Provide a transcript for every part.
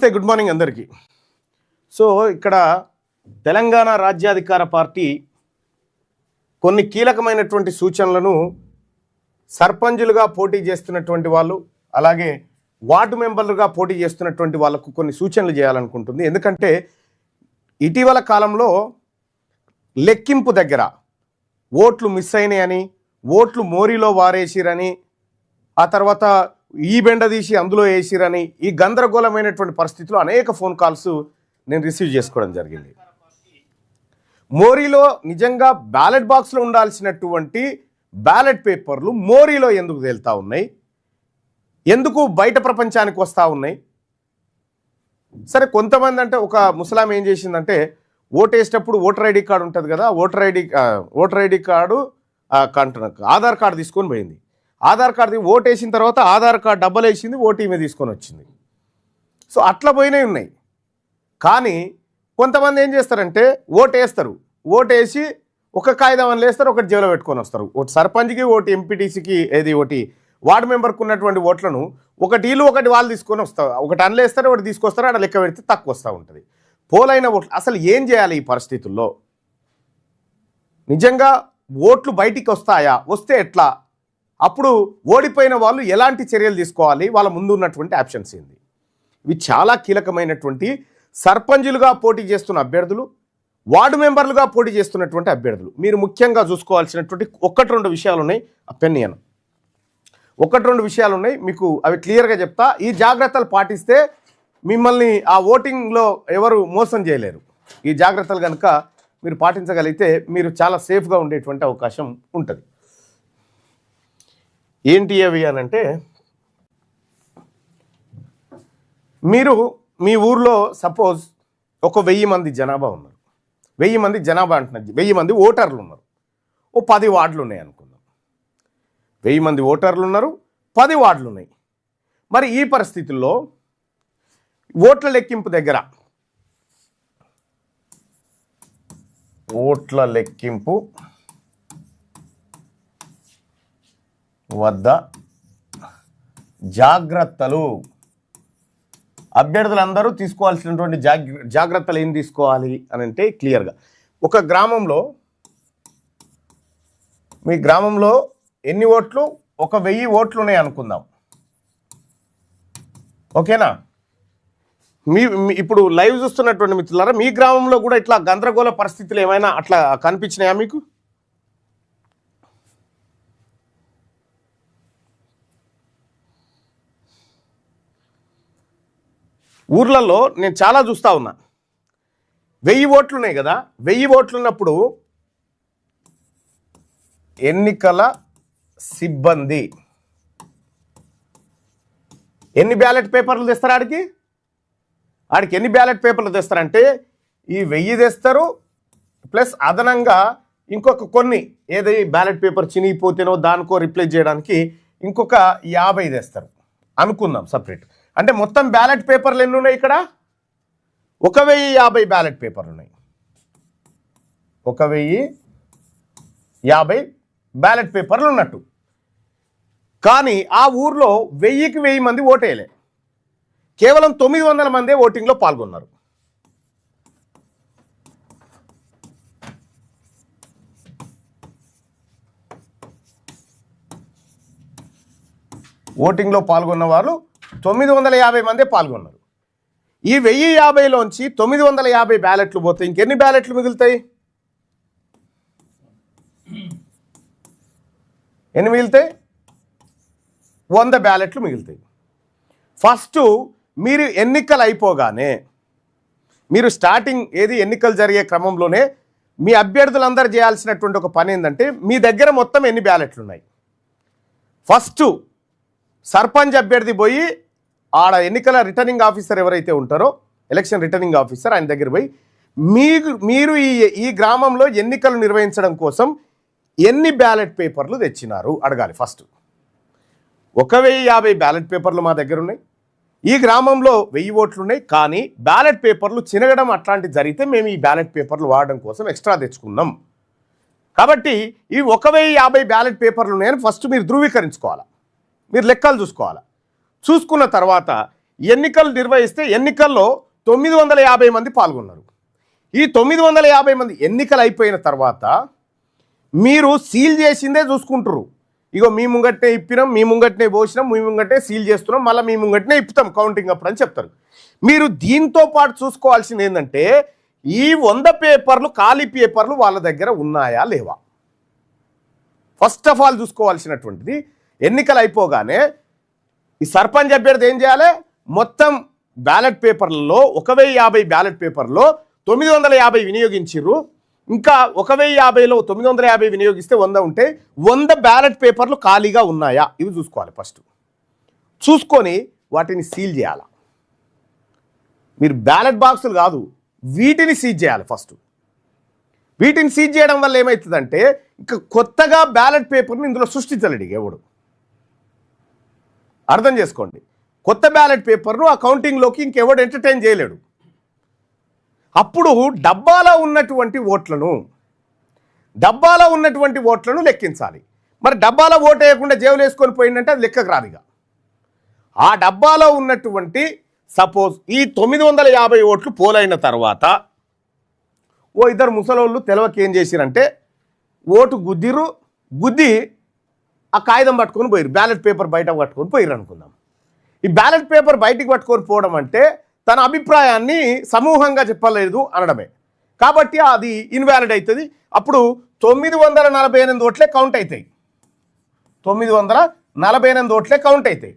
నమస్తే good morning అందరికీ. So ఇక్కడ తెలంగాణ రాజ్యాధికార పార్టీ కొన్ని కీలకమైనటువంటి సూచనలను సర్పంచులుగా పోటీ చేస్తున్నటువంటి వాళ్ళు అలాగే వార్డు మెంబర్లుగా పోటీ చేస్తున్నటువంటి వాళ్ళకు కొన్ని సూచనలు చేయాలనుకుంటుంది. ఎందుకంటే ఇటీవల కాలంలో లెక్కింపు దగ్గర ఓట్లు మిస్ అయినాయని ఓట్లు మోరీలో వారేసిరని ఆ తర్వాత ఈ బెండ తీసి అందులో వేసిరని ఈ గందరగోళమైనటువంటి పరిస్థితిలో అనేక ఫోన్ కాల్స్ నేను రిసీవ్ చేసుకోవడం జరిగింది. మోరీలో నిజంగా బ్యాలెట్ బాక్స్లో ఉండాల్సినటువంటి బ్యాలెట్ పేపర్లు మోరీలో ఎందుకు తేలుతా ఉన్నాయి? ఎందుకు బయట ప్రపంచానికి వస్తూ ఉన్నాయి? సరే కొంతమంది అంటే ఒక ముసలాం ఏం చేసిందంటే ఓటు వేసేటప్పుడు ఓటర్ ఐడి కార్డు ఉంటుంది కదా voter ID voter ID card అంటున్నా ఆధార్ కార్డు తీసుకొని పోయింది. ఆధార్ కార్డు ఓటు వేసిన తర్వాత ఆధార్ కార్డు డబ్బలు వేసింది ఓటు ఈమె తీసుకొని వచ్చింది. సో అట్లా పోయినవి ఉన్నాయి. కానీ కొంతమంది ఏం చేస్తారంటే ఓటు వేస్తారు ఓటు వేసి ఒక కాగితం అని వేస్తారు ఒకటి జేబులో పెట్టుకొని వస్తారు. ఒకటి సర్పంచ్కి ఒకటి ఎంపీటీసీకి ఏది ఒకటి వార్డు మెంబర్కి ఉన్నటువంటి ఓట్లను ఒకటి ఇల్లు ఒకటి వాళ్ళు తీసుకొని వస్తారు ఒకటి అన్లు వేస్తారు ఒకటి తీసుకొస్తారు అక్కడ లెక్క పెడితే తక్కువ వస్తూ ఉంటుంది. పోలైన ఓట్లు అసలు ఏం చేయాలి ఈ పరిస్థితుల్లో? నిజంగా ఓట్లు బయటికి వస్తాయా? వస్తే ఎట్లా? అప్పుడు ఓడిపోయిన వాళ్ళు ఎలాంటి చర్యలు తీసుకోవాలి? వాళ్ళ ముందు ఉన్నటువంటి ఆప్షన్స్ ఏంది? ఇవి చాలా కీలకమైనటువంటి సర్పంచులుగా పోటీ చేస్తున్న అభ్యర్థులు వార్డు మెంబర్లుగా పోటీ చేస్తున్నటువంటి అభ్యర్థులు. మీరు ముఖ్యంగా చూసుకోవాల్సినటువంటి ఒకటి రెండు విషయాలు ఉన్నాయి. అపెన్యన్ ఒకటి రెండు విషయాలు ఉన్నాయి. మీకు అవి క్లియర్గా చెప్తా. ఈ జాగ్రత్తలు పాటిస్తే మిమ్మల్ని ఆ ఓటింగ్లో ఎవరు మోసం చేయలేరు. ఈ జాగ్రత్తలు కనుక మీరు పాటించగలిగితే మీరు చాలా సేఫ్గా ఉండేటువంటి అవకాశం ఉంటుంది. ఏంటి అవి అని అంటే మీరు మీ ఊర్లో సపోజ్ ఒక వెయ్యి మంది జనాభా ఉన్నారు. వెయ్యి మంది జనాభా అంటున్నారు. వెయ్యి మంది ఓటర్లు ఉన్నారు. ఓ పది వార్డులు ఉన్నాయి అనుకుందాం. వెయ్యి మంది ఓటర్లు ఉన్నారు పది వార్డులు ఉన్నాయి. మరి ఈ పరిస్థితుల్లో ఓట్ల లెక్కింపు దగ్గర ఓట్ల లెక్కింపు వద్ద జాగ్రత్తలు. అభ్యర్థులందరూ తీసుకోవాల్సినటువంటి జాగ్ర జాగ్రత్తలు ఏం తీసుకోవాలి అని అంటే క్లియర్గా. ఒక గ్రామంలో మీ గ్రామంలో ఎన్ని ఓట్లు? ఒక వెయ్యి ఓట్లు ఉన్నాయి అనుకుందాం. ఓకేనా? మీ మీ- ఇప్పుడు లైవ్ చూస్తున్నటువంటి మిత్రులారా మీ గ్రామంలో కూడా ఇట్లా గందరగోళ పరిస్థితులు ఏమైనా అట్లా కనిపించినాయా మీకు? ఊర్లలో నేను చాలా చూస్తా ఉన్నా. వెయ్యి ఓట్లు ఉన్నాయి కదా వెయ్యి ఓట్లు ఉన్నప్పుడు ఎన్నికల సిబ్బంది. ఎన్ని బ్యాలెట్ పేపర్లు తెస్తారు ఆడికి? ఆడికి ఎన్ని బ్యాలెట్ పేపర్లు తెస్తారంటే ఈ వెయ్యి తెస్తారు ప్లస్ అదనంగా ఇంకొక కొన్ని ఏది బ్యాలెట్ పేపర్ చినిగిపోతేనో దానికో రిప్లేస్ చేయడానికి ఇంకొక యాభై తెస్తారు. అనుకుందాం సపరేట్. అంటే మొత్తం బ్యాలెట్ పేపర్లు ఎన్ని ఉన్నాయి ఇక్కడ? ఒక వెయ్యి యాభై బ్యాలెట్ పేపర్లు ఉన్నాయి ఒక వెయ్యి యాభై బ్యాలెట్ పేపర్లు ఉన్నట్టు కానీ ఆ ఊర్లో వెయ్యికి వెయ్యి మంది ఓటేయలే. కేవలం తొమ్మిది వందల మందే ఓటింగ్లో పాల్గొన్నారు. ఓటింగ్లో పాల్గొన్న వాళ్ళు తొమ్మిది వందల యాభై మందే పాల్గొన్నారు. ఈ వెయ్యి యాభైలోంచి తొమ్మిది వందల యాభై బ్యాలెట్లు పోతే ఇంకెన్ని బ్యాలెట్లు మిగులుతాయి? ఎన్ని మిగులుతాయి వంద బ్యాలెట్లు మిగులుతాయి ఫస్ట్ మీరు ఎన్నికలు అయిపోగానే మీరు స్టార్టింగ్ ఏది ఎన్నికలు జరిగే క్రమంలోనే మీ అభ్యర్థులందరూ చేయాల్సినటువంటి ఒక పని ఏంటంటే మీ దగ్గర మొత్తం ఎన్ని బ్యాలెట్లు ఉన్నాయి ఫస్ట్ సర్పంచ్ అభ్యర్థి పోయి ఆడ ఎన్నికల రిటర్నింగ్ ఆఫీసర్ ఎవరైతే ఉంటారో ఎలక్షన్ రిటర్నింగ్ ఆఫీసర్ ఆయన దగ్గర పోయి మీకు మీరు ఈ ఈ గ్రామంలో ఎన్నికలు నిర్వహించడం కోసం ఎన్ని బ్యాలెట్ పేపర్లు తెచ్చినారు? అడగాలి ఫస్ట్. ఒక వెయ్యి యాభై బ్యాలెట్ పేపర్లు మా దగ్గర ఉన్నాయి. ఈ గ్రామంలో వెయ్యి ఓట్లు ఉన్నాయి. కానీ బ్యాలెట్ పేపర్లు చినగడం అట్లాంటివి జరిగితే మేము ఈ బ్యాలెట్ పేపర్లు వాడడం కోసం ఎక్స్ట్రా తెచ్చుకున్నాం. కాబట్టి ఈ ఒక వెయ్యి యాభై బ్యాలెట్ పేపర్లు ఉన్నాయని ఫస్ట్ మీరు ధృవీకరించుకోవాలి? మీరు లెక్కలు చూసుకోవాలి? చూసుకున్న తర్వాత ఎన్నికలు నిర్వహిస్తే ఎన్నికల్లో తొమ్మిది వందల యాభై మంది పాల్గొన్నారు. ఈ తొమ్మిది వందల యాభై మంది ఎన్నికలు అయిపోయిన తర్వాత మీరు సీల్ చేసిందే చూసుకుంటారు ఇగో మీ ముంగట్నే ఇప్పినాం మీ ముంగట్నే పోసినాం మీ ముంగట్నే సీల్ చేస్తున్నాం మళ్ళీ మీ ముంగట్నే ఇప్పుతాం కౌంటింగ్ అప్పుడు అని చెప్తారు. మీరు దీంతో పాటు చూసుకోవాల్సింది ఏంటంటే ఈ వంద పేపర్లు ఖాళీ పేపర్లు వాళ్ళ దగ్గర ఉన్నాయా లేవా? ఫస్ట్ ఆఫ్ ఆల్ చూసుకోవాల్సినటువంటిది ఎన్నికలు అయిపోగానే ఈ సర్పంచ్ అభ్యర్థి ఏం చేయాలి? మొత్తం బ్యాలెట్ పేపర్లలో ఒక వెయ్యి యాభై బ్యాలెట్ పేపర్లో తొమ్మిది వందల యాభై వినియోగించిర్రు. ఇంకా ఒక వెయ్యి యాభైలో తొమ్మిది వందల యాభై వినియోగిస్తే వంద ఉంటే వంద బ్యాలెట్ పేపర్లు ఖాళీగా ఉన్నాయా? ఇవి చూసుకోవాలి ఫస్ట్. చూసుకొని వాటిని సీల్ చేయాలి? మీరు బ్యాలెట్ బాక్సులు కాదు వీటిని సీజ్ చేయాలి ఫస్ట్. వీటిని సీజ్ చేయడం వల్ల ఏమవుతుందంటే ఇంకా కొత్తగా బ్యాలెట్ పేపర్ని ఇందులో సృష్టించలేడు ఎవడు. అర్థం చేసుకోండి. కొత్త బ్యాలెట్ పేపర్ను ఆ కౌంటింగ్లోకి ఇంకెవడు ఎంటర్టైన్ చేయలేడు. అప్పుడు డబ్బాలో ఉన్నటువంటి ఓట్లను డబ్బాలో ఉన్నటువంటి ఓట్లను లెక్కించాలి. మరి డబ్బాలో ఓటు వేయకుండా జేబులు వేసుకొని పోయిందంటే అది లెక్కకు రాదు ఆ డబ్బాలో ఉన్నటువంటి సపోజ్ ఈ తొమ్మిది వందల యాభై ఓట్లు పోలైన తర్వాత ఓ ఇద్దరు ముసలోళ్ళు తెలవకేం ఏం చేసిరంటే ఓటు గుద్దిరు గుద్ది ఆ కాగితం పట్టుకొని పోయిరు. బ్యాలెట్ పేపర్ బయట పట్టుకొని పోయారు అనుకుందాం. ఈ బ్యాలెట్ పేపర్ బయటికి పట్టుకొని పోవడం అంటే తన అభిప్రాయాన్ని సమూహంగా చెప్పలేదు అనడమే. కాబట్టి అది ఇన్వాలిడ్ అవుతుంది అప్పుడు తొమ్మిది వందల నలభై ఎనిమిది ఓట్లే కౌంట్ అవుతాయి తొమ్మిది వందల నలభై ఎనిమిది ఓట్లే కౌంట్ అవుతాయి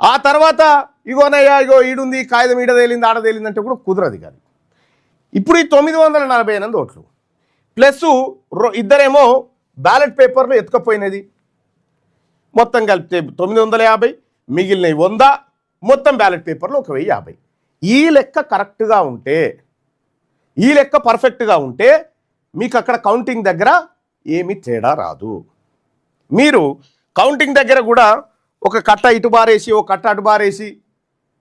ఆ తర్వాత ఇగోనయ్యా ఇగో ఈడుంది కాగితం ఈడ తేలింది ఆడ తేలింది అంటే కూడా కుదరదు కాదు ఇప్పుడు ఈ తొమ్మిది వందల నలభై ఎనిమిది ఓట్లు. ప్లస్ ఇద్దరేమో బ్యాలెట్ పేపర్లు ఎత్తుకపోయినది. మొత్తం కలిపితే తొమ్మిది వందల యాభై మిగిలినవి వంద మొత్తం బ్యాలెట్ పేపర్లు ఒక వెయ్యి యాభై. ఈ లెక్క కరెక్ట్గా ఉంటే ఈ లెక్క పర్ఫెక్ట్గా ఉంటే మీకు అక్కడ కౌంటింగ్ దగ్గర ఏమీ తేడా రాదు. మీరు కౌంటింగ్ దగ్గర కూడా ఒక కట్ట ఇటు బారేసి ఒక కట్ట అటు బారేసి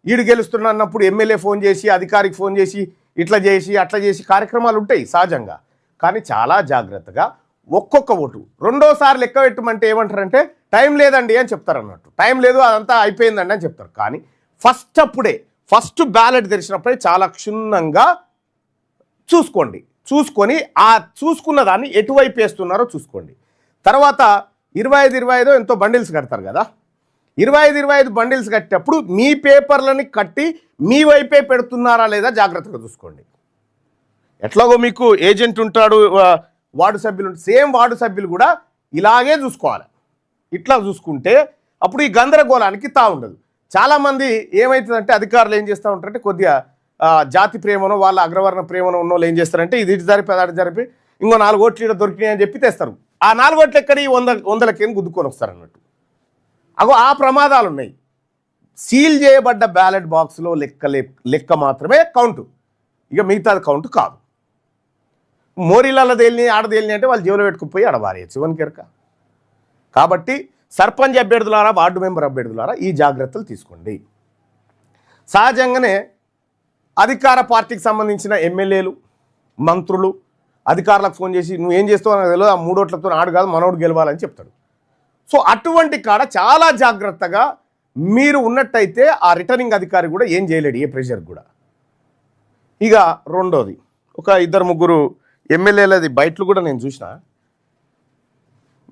ఈడు గెలుస్తున్న అన్నప్పుడు ఎమ్మెల్యే ఫోన్ చేసి అధికారికి ఫోన్ చేసి ఇట్లా చేసి అట్లా చేసి కార్యక్రమాలు ఉంటాయి సహజంగా. కానీ చాలా జాగ్రత్తగా ఒక్కొక్క ఓటు. రెండోసారి లెక్క పెట్టమంటే ఏమంటారంటే టైం లేదండి అని చెప్తారు అన్నట్టు టైం లేదు అదంతా అయిపోయిందండి అని చెప్తారు. కానీ ఫస్ట్ అప్పుడే ఫస్ట్ బ్యాలెట్ తెరిచినప్పుడే చాలా క్షుణ్ణంగా చూసుకోండి. చూసుకొని ఆ చూసుకున్న దాన్ని ఎటువైపు వేస్తున్నారో చూసుకోండి. తర్వాత ఇరవై ఐదు ఇరవై ఐదు ఎంతో బండిల్స్ కడతారు కదా. ఇరవై ఐదు ఇరవై ఐదు బండిల్స్ కట్టేటప్పుడు మీ పేపర్లని కట్టి మీ వైపే పెడుతున్నారా లేదా జాగ్రత్తగా చూసుకోండి. ఎట్లాగో మీకు ఏజెంట్ ఉంటాడు వార్డు సభ్యులు సేమ్ వార్డు సభ్యులు కూడా ఇలాగే చూసుకోవాలి. ఇట్లా చూసుకుంటే అప్పుడు ఈ గందరగోళానికి తా ఉండదు. చాలామంది ఏమవుతుందంటే అధికారులు ఏం చేస్తూ ఉంటారంటే కొద్దిగా జాతి ప్రేమనో వాళ్ళ అగ్రవర్ణ ప్రేమనో ఉన్న వాళ్ళు ఏం చేస్తారంటే ఇది ఇటు జరిపి అదాటి జరిపి ఇంకో నాలుగు ఓట్లు ఇక్కడ దొరికినాయి అని చెప్పి తెస్తారు. ఆ నాలుగు ఓట్లు ఎక్కడ? ఈ వంద వందలకేం గుద్దుకొని వస్తారు అన్నట్టు. అగో ఆ ప్రమాదాలు ఉన్నాయి. సీల్ చేయబడ్డ బ్యాలెట్ బాక్స్లో లెక్క లెక్క మాత్రమే కౌంటు. ఇక మిగతాది కౌంటు కాదు. మోరీలలో తేలిని ఆడ తేలిని అంటే వాళ్ళు జీవులు పెట్టుకుపోయి ఆడ వన్ కెరక. కాబట్టి సర్పంచ్ అభ్యర్థులారా వార్డు మెంబర్ అభ్యర్థులారా ఈ జాగ్రత్తలు తీసుకోండి. సహజంగానే అధికార పార్టీకి సంబంధించిన ఎమ్మెల్యేలు మంత్రులు అధికారులకు ఫోన్ చేసి నువ్వు ఏం చేస్తావు నాకు తెలియదు ఆ మూడోట్లతో ఆడు కాదు మనోడు గెలవాలని చెప్తాడు. సో అటువంటి కాడ చాలా జాగ్రత్తగా మీరు ఉన్నట్టయితే ఆ రిటర్నింగ్ అధికారి కూడా ఏం చేయలేడు ఏ ప్రెషర్ కూడా. ఇక రెండోది ఒక ఇద్దరు ముగ్గురు ఎమ్మెల్యేలది బయటలు కూడా నేను చూసిన.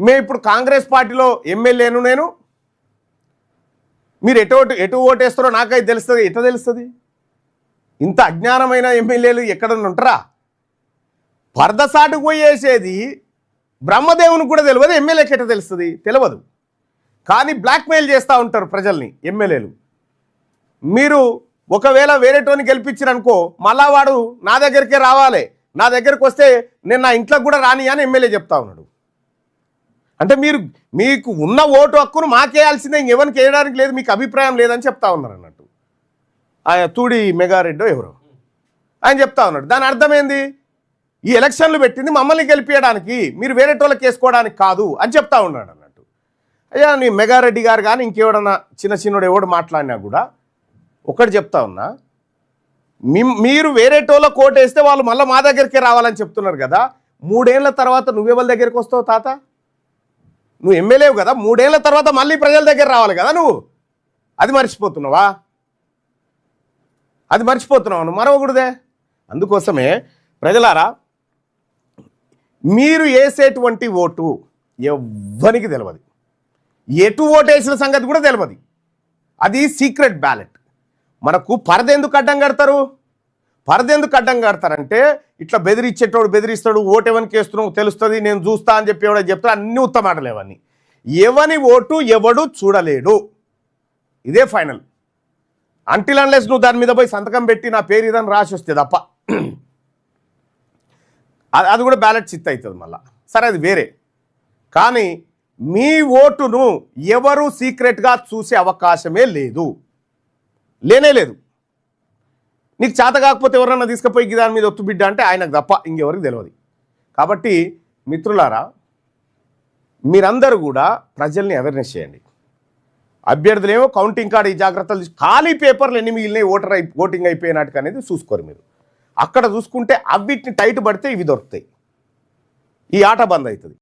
మేము ఇప్పుడు కాంగ్రెస్ పార్టీలో ఎమ్మెల్యేను నేను. మీరు ఎటు ఓటు ఎటు ఓటేస్తారో నాకైతే తెలుస్తుంది ఎట తెలుస్తుంది? ఇంత అజ్ఞానమైన ఎమ్మెల్యేలు ఎక్కడన్నా ఉంటారా? పరదసాటుకు పోయేసేది బ్రహ్మదేవుని కూడా తెలియదు ఎమ్మెల్యేకి ఎట్లా తెలుస్తుంది? తెలియదు. కానీ బ్లాక్మెయిల్ చేస్తూ ఉంటారు ప్రజల్ని ఎమ్మెల్యేలు. మీరు ఒకవేళ వేరేటోని గెలిపించారనుకో మళ్ళా వాడు నా దగ్గరికే రావాలి. నా దగ్గరకు వస్తే నేను నా ఇంట్లోకి కూడా రాని అని ఎమ్మెల్యే చెప్తా ఉన్నాడు. అంటే మీరు మీకు ఉన్న ఓటు హక్కును మాకేయాల్సిందే ఇంకెవరికి వేయడానికి లేదు మీకు అభిప్రాయం లేదని చెప్తా ఉన్నారు అన్నట్టు. ఆయన తూడి మెగారెడ్డో ఎవరో. ఆయన చెప్తా ఉన్నాడు. దాని అర్థమైంది ఈ ఎలక్షన్లు పెట్టింది మమ్మల్ని గెలిపించడానికి మీరు వేరే టోళ్ళకి వేసుకోవడానికి కాదు అని చెప్తా ఉన్నాడు అన్నట్టు. అయ్యా నీ మెగారెడ్డి గారు కానీ ఇంకెవడన్నా చిన్న చిన్నోడు ఎవడు మాట్లాడినా కూడా ఒకటి చెప్తా ఉన్నా మీరు వేరే కోట్ వేస్తే వాళ్ళు మళ్ళీ మా దగ్గరికే రావాలని చెప్తున్నారు కదా. మూడేళ్ళ తర్వాత నువ్వెవరి దగ్గరికి వస్తావు తాత? నువ్వు ఎమ్మెల్యేవు కదా మూడేళ్ళ తర్వాత మళ్ళీ ప్రజల దగ్గర రావాలి కదా నువ్వు. అది మర్చిపోతున్నావా? అది మర్చిపోతున్నాం మరవకూడదే. అందుకోసమే ప్రజలారా మీరు వేసేటువంటి ఓటు ఎవ్వరికి తెలియదు ఎటు ఓటు వేసిన సంగతి కూడా తెలియదు అది సీక్రెట్ బ్యాలెట్. మనకు పరదెందుకు అడ్డం కడతారు? పరదెందుకు అడ్డం కడతారంటే ఇట్లా బెదిరించేటోడు బెదిరిస్తాడు ఓటు ఎవరికి వేస్తున్నావు తెలుస్తుంది నేను చూస్తా అని చెప్పి ఎవడో చెప్తాడు అన్ని ఉత్తమాటలు ఎవని ఓటు ఎవడు చూడలేడు. ఇదే ఫైనల్. అంటిల్ అన్లెస్ నువ్వు దాని మీద పోయి సంతకం పెట్టి నా పేరు ఇదని రాసి వస్తే తప్ప. అది అది కూడా బ్యాలెట్ చిత్ అవుతుంది మళ్ళీ. సరే అది వేరే. కానీ మీ ఓటును ఎవరు సీక్రెట్గా చూసే అవకాశమే లేదు. లేనే లేదు. నీకు చేత కాకపోతే ఎవరన్నా తీసుకుపోయి దాని మీద ఒత్తు బిడ్డ అంటే ఆయనకు తప్ప ఇంకెవరికి తెలియదు కాబట్టి మిత్రులారా మీరందరూ కూడా ప్రజల్ని అవేర్నెస్ చేయండి. అభ్యర్థులేమో కౌంటింగ్ కార్డు ఈ జాగ్రత్తలు ఖాళీ పేపర్లు ఎన్ని మిగిలినాయి ఓటర్ అయి ఓటింగ్ అయిపోయినట్టుగా అనేది చూసుకోరు మీరు. అక్కడ చూసుకుంటే అవిటిని టైట్ పడితే ఇవి దొరుకుతాయి. ఈ ఆట బంద్ అవుతుంది.